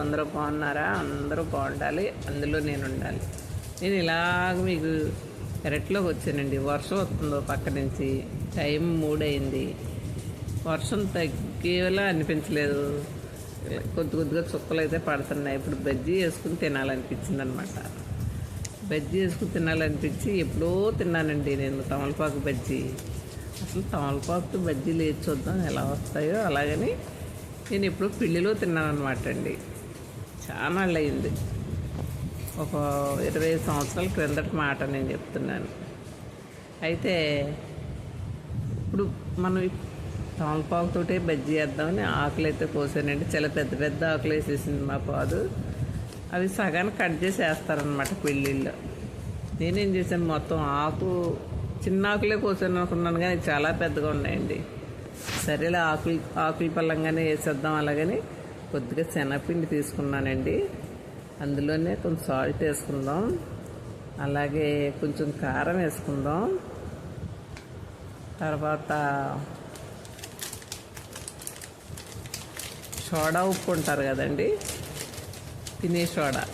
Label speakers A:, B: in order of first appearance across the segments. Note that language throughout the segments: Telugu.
A: అందరూ బాగున్నారా? అందరూ బాగుండాలి. అందులో నేను ఉండాలి. నేను ఇలాగ మీకు పెరట్లోకి వచ్చానండి. వర్షం వస్తుందో పక్క నుంచి. టైం మూడైంది వర్షం తగ్గేలా అనిపించలేదు. కొద్ది కొద్దిగా చుక్కలు అయితే పడుతున్నాయి. ఇప్పుడు బజ్జీ వేసుకుని తినాలనిపించింది అనమాట బజ్జీ వేసుకుని తినాలనిపించి ఎప్పుడో తిన్నానండి నేను తమలపాకు బజ్జీ. అసలు తమలపాకుతో బజ్జీలు వేసి చూద్దాం ఎలా వస్తాయో అలాగని నేను ఎప్పుడు పిల్లిలో తిన్నాను అనమాట అండి చాలా అయింది ఒక ఇరవై సంవత్సరాల క్రిందటి మాట నేను చెప్తున్నాను. అయితే ఇప్పుడు మనం తమలపాకుతోటే బజ్జీ వేద్దామని ఆకులు అయితే కోసానండి. చాలా పెద్ద పెద్ద ఆకులు వేసేసింది మా పాదు. అవి సగాన్ని కట్ చేసి వేస్తారనమాట పెళ్ళిళ్ళు. నేనేం చేశాను మొత్తం ఆకు చిన్న ఆకులే కోసాను అనుకున్నాను కానీ చాలా పెద్దగా ఉన్నాయండి. సరేలే ఆకులు ఆకులు పళ్ళంగానే వేసేద్దాం అలాగని కొద్దిగా శనగపిండి తీసుకున్నానండి. అందులోనే కొంచెం సాల్ట్ వేసుకుందాం. అలాగే కొంచెం కారం వేసుకుందాం. తర్వాత సోడా ఉప్పు ఉంటారు కదండి తినే సోడా.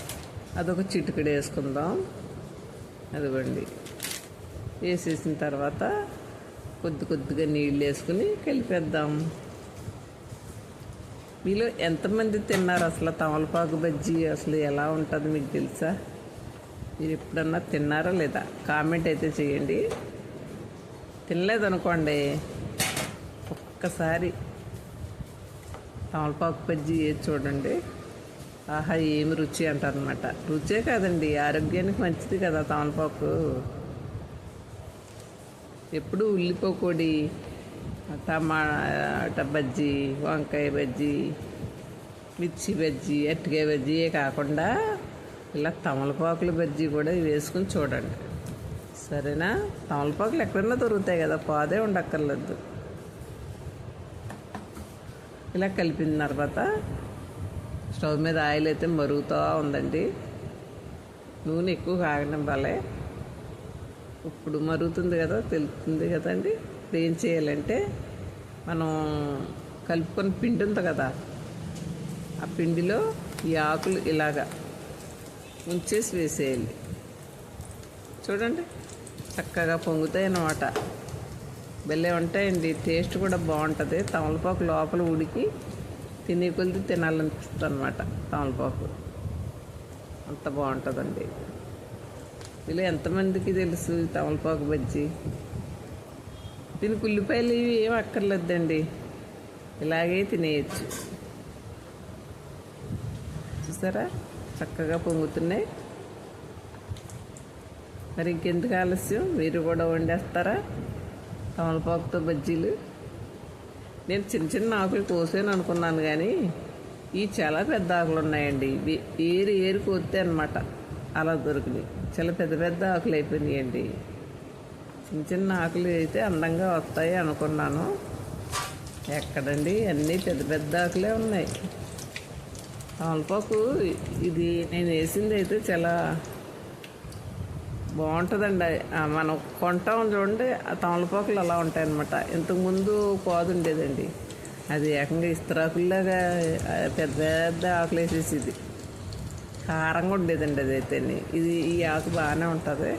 A: అదొక చిటికెడు వేసుకుందాం. అదిగోండి. వేసేసిన తర్వాత కొద్ది కొద్దిగా నీళ్ళు వేసుకుని కలిపేద్దాం. మీలో ఎంతమంది తిన్నారు అసలు తమలపాకు బజ్జీ? అసలు ఎలా ఉంటుంది మీకు తెలుసా? మీరు ఎప్పుడన్నా తిన్నారా లేదా? కామెంట్ అయితే చేయండి. తినలేదనుకోండి. ఒక్కసారి తమలపాకు బజ్జీ వేసి చూడండి. ఆహా ఏమి రుచి అంటారనమాట రుచే కాదండి ఆరోగ్యానికి మంచిది కదా తమలపాకు. ఎప్పుడు ఉల్లిపోకొడి టమాటా బజ్జీ వంకాయ బజ్జీ మిర్చి బజ్జీ అరటికాయ బజ్జీయే కాకుండా ఇలా తమలపాకుల బజ్జీ కూడా వేసుకుని చూడండి. సరేనా? తమలపాకులు ఎక్కడన్నా దొరుకుతాయి కదా పాదే ఉండక్కర్లేదు. ఇలా కలిపిన తర్వాత స్టవ్ మీద ఆయిల్ అయితే మరుగుతూ ఉందండి. నూనె ఎక్కువ కాగనివ్వాలి ఇప్పుడు మరుగుతుంది కదా తెలుస్తుంది కదండి ఇప్పుడు ఏం చేయాలంటే మనం కలుపుకొని పిండి ఉంది కదా ఆ పిండిలో ఈ ఆకులు ఇలాగా ఉంచేసి వేసేయాలి. చూడండి చక్కగా పొంగుతాయి అన్నమాట. భలే ఉంటాయండి టేస్ట్ కూడా బాగుంటుంది. తమలపాకు లోపల ఉడికి తినే కొలిది తినాలనిపిస్తుంది అనమాట తమలపాకు. అంత బాగుంటుందండి. ఇలా ఎంతమందికి తెలుసు తమలపాకు బజ్జీ? దీనికి ఉల్లిపాయలు ఇవి ఏం అక్కర్లేదండి. ఇలాగే తినేయచ్చు. చూసారా? చక్కగా పొంగుతున్నాయి. మరి ఇంకెందుకు ఆలస్యం? మీరు కూడా వండేస్తారా తమలపాకుతో బజ్జీలు? నేను చిన్న చిన్న ఆకులు కోసాను అనుకున్నాను కానీ ఈ చాలా పెద్ద ఆకులు ఉన్నాయండి. ఇవి ఏరు ఏరి కోస్తే అనమాట అలా దొరికినాయి. చాలా పెద్ద పెద్ద ఆకులు అయిపోయినాయండి. చిన్న చిన్న ఆకులు అయితే అందంగా వస్తాయి అనుకున్నాను. ఎక్కడండి? అన్నీ పెద్ద పెద్ద ఆకులే ఉన్నాయి. తమలపాకు ఇది నేను వేసింది అయితే చాలా బాగుంటుందండి. మనం కొంటాం చూడండి ఆ తమలపాకులు అలా ఉంటాయన్నమాట. ఇంతకుముందు కోదు ఉండేదండి. అది ఏకంగా ఇస్త్రాకుల్లాగా పెద్ద పెద్ద ఆకులు వేసేసి కారంగా ఉండేదండి అది అయితే ఇది ఈ ఆకు బాగానే ఉంటుంది.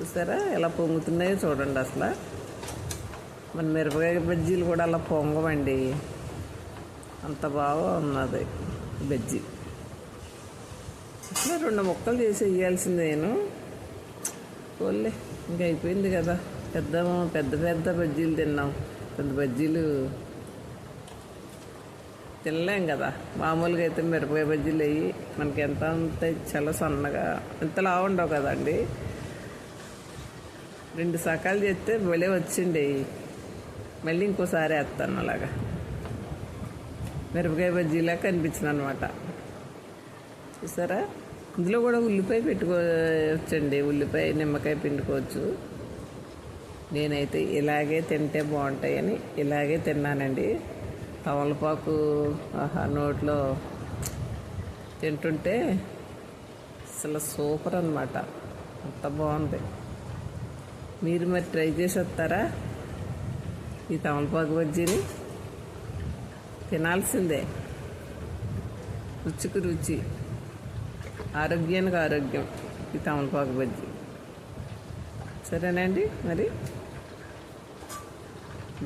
A: చూసారా ఎలా పొంగుతున్నాయో చూడండి అసలు. మన మిరపకాయ బజ్జీలు కూడా అలా పొంగవండి. అంత బాగా ఉన్నది బజ్జీ. అసలు రెండు ముక్కలు చేసి వేయాల్సింది నేను. పోలే ఇంక అయిపోయింది కదా. పెద్ద పెద్ద పెద్ద బజ్జీలు తిన్నాం. పెద్ద బజ్జీలు తినలేం కదా. మామూలుగా అయితే మిరపకాయ బజ్జీలు అయ్యి మనకి ఎంత అంత చాలా సన్నగా ఎంత లావుండవు కదండి. రెండు సకాలు చేస్తే భలే వచ్చిండే. మళ్ళీ ఇంకోసారి వేస్తాను అలాగా. మిరపకాయ బజ్జీలా కనిపించింది అనమాట చూసారా? ఇందులో కూడా ఉల్లిపాయ పెట్టుకోవచ్చండి. ఉల్లిపాయ నిమ్మకాయ పిండుకోవచ్చు. నేనైతే ఇలాగే తింటే బాగుంటాయని ఇలాగే తిన్నానండి. తమలపాకు ఆహా నోట్లో తింటుంటే అసలు సూపర్ అనమాట అంత బాగుంది. మీరు మరి ట్రై చేసి వస్తారా? ఈ తమలపాకు బజ్జీని? తినాల్సిందే. రుచికి రుచి. ఆరోగ్యానికి ఆరోగ్యం ఈ తమలపాకు బజ్జీ. సరేనండి మరి?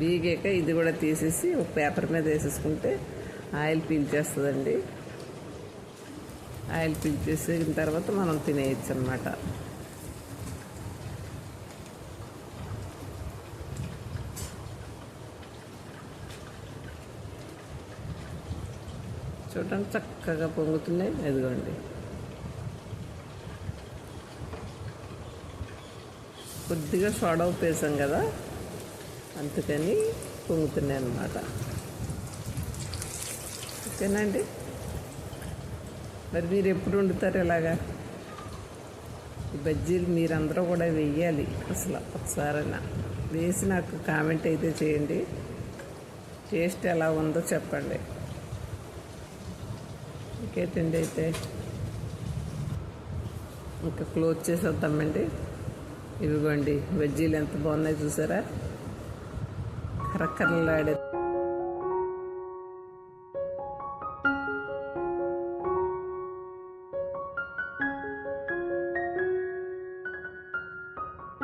A: బీగాక ఇది కూడా తీసేసి ఒక పేపర్ మీద వేసేసుకుంటే ఆయిల్ పీల్చేస్తుందండి ఆయిల్ పీల్చేసిన తర్వాత మనం తినేయచ్చు అనమాట చూడండి చక్కగా పొంగుతున్నాయి. ఎదుగోండి కొద్దిగా సోడా ఉప్పు వేసాం కదా. అందుకని పొంగుతున్నాయి అన్నమాట. ఓకేనండి మరి మీరు ఎప్పుడు వండుతారు ఇలాగా ఈ బజ్జీలు మీరందరూ కూడా వెయ్యాలి అసలు ఒకసారైనా. వేసి నాకు కామెంట్ అయితే చేయండి. టేస్ట్ ఎలా ఉందో చెప్పండి. ఇంకేటండి అయితే. ఇంకా క్లోజ్ చేసేద్దామండి. ఇవిగోండి బజ్జీలు ఎంత బాగున్నాయి చూసారా? റക്കറിലെടുത്ത്